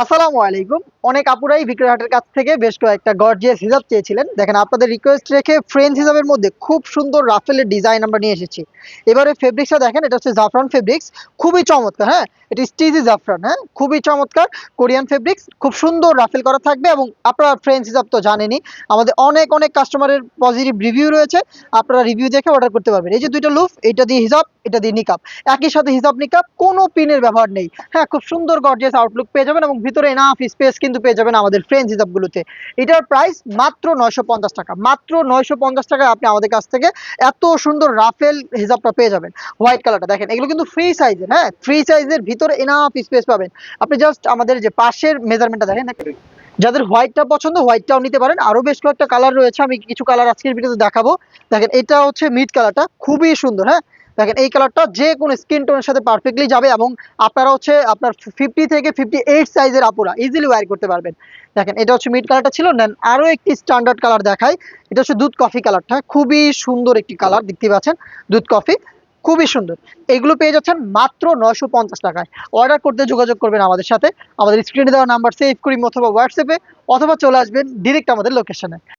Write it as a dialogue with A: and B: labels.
A: আসসালামু আলাইকুম। অনেক আপুরাই বিক্রয় হাটের কাছ থেকে বেশ কয়েকটা গর্জিয়াস হিসাব চেয়েছিলেন। দেখেন, আপনাদের রিকোয়েস্ট রেখে ফ্রেঞ্চ হিসাবের মধ্যে খুব সুন্দর রাফেলের ডিজাইন আমরা নিয়ে এসেছি। এবারে ফেব্রিক্সটা দেখেন, এটা হচ্ছে জাফরান ফেব্রিক্স খুবই চমৎকার হ্যাঁ? এটা স্টিজি জাফরান হ্যাঁ? খুবই চমৎকার। কোরিয়ান ফেব্রিক্স খুব সুন্দর রাফেল করা থাকবে এবং আপনারা ফ্রেঞ্চ হিসাব তো জানেনই, আমাদের অনেক অনেক কাস্টমারের পজিটিভ রিভিউ রয়েছে। আপনারা রিভিউ দেখে অর্ডার করতে পারবেন। এই যে দুইটা লুফ এটা দিয়ে হিসাব, এটা দিয়ে নিকাপ একই সাথে হিসাব নিকাপ কোনো পিনের ব্যবহার নেই। হ্যাঁ খুব সুন্দর গর্জিয়াস আউটলুক পেয়ে যাবেন এবং ভিতরে এনাফ স্পেস কিন্তু পেয়ে যাবেন আমাদের ফ্রেঞ্চ হিসাবগুলোতে এটার প্রাইস মাত্র নয়শো পঞ্চাশ টাকা। মাত্র নয়শো পঞ্চাশ টাকায় আপনি আমাদের কাছ থেকে এত সুন্দর রাফেল হিসাবটা পেয়ে যাবেন। হোয়াইট কালারটা দেখেন, এগুলো কিন্তু ফ্রি সাইজের হ্যাঁ? ফ্রি সাইজের ভিতরে এনাফ স্পেস পাবেন। আপনি জাস্ট আমাদের যে পাশের মেজারমেন্টটা দেখেন যাদের হোয়াইটটা পছন্দ হোয়াইটটাও নিতে পারেন। আরও বেশ কয়েকটা কালার রয়েছে, আমি কিছু কালার আজকের ভিডিওতে দেখাবো। দেখেন, এটা হচ্ছে মিড কালারটা খুবই সুন্দর হ্যাঁ? দেখেন, এই কালারটা যে কোনো স্কিন টোনের সাথে পারফেক্টলি যাবে এবং আপনারা হচ্ছে আপনার ফিফটি থেকে ফিফটি এইট সাইজের আপুরা ইজিলি ওয়্যার করতে পারবেন। দেখেন, এটা হচ্ছে মিড কালারটা ছিল নেন আরও একটি স্ট্যান্ডার্ড কালার দেখাই, এটা হচ্ছে দুধ কফি কালারটা খুবই সুন্দর একটি কালার দেখতে পাচ্ছেন, দুধ কফি খুবই সুন্দর। এগুলো পেয়ে যাচ্ছেন মাত্র নয়শো পঞ্চাশ টাকায়। অর্ডার করতে যোগাযোগ করবেন আমাদের সাথে। আমাদের স্ক্রিনে দেওয়া নাম্বার সেভ করি অথবা হোয়াটসঅ্যাপে অথবা চলে আসবেন ডিরেক্ট আমাদের লোকেশনে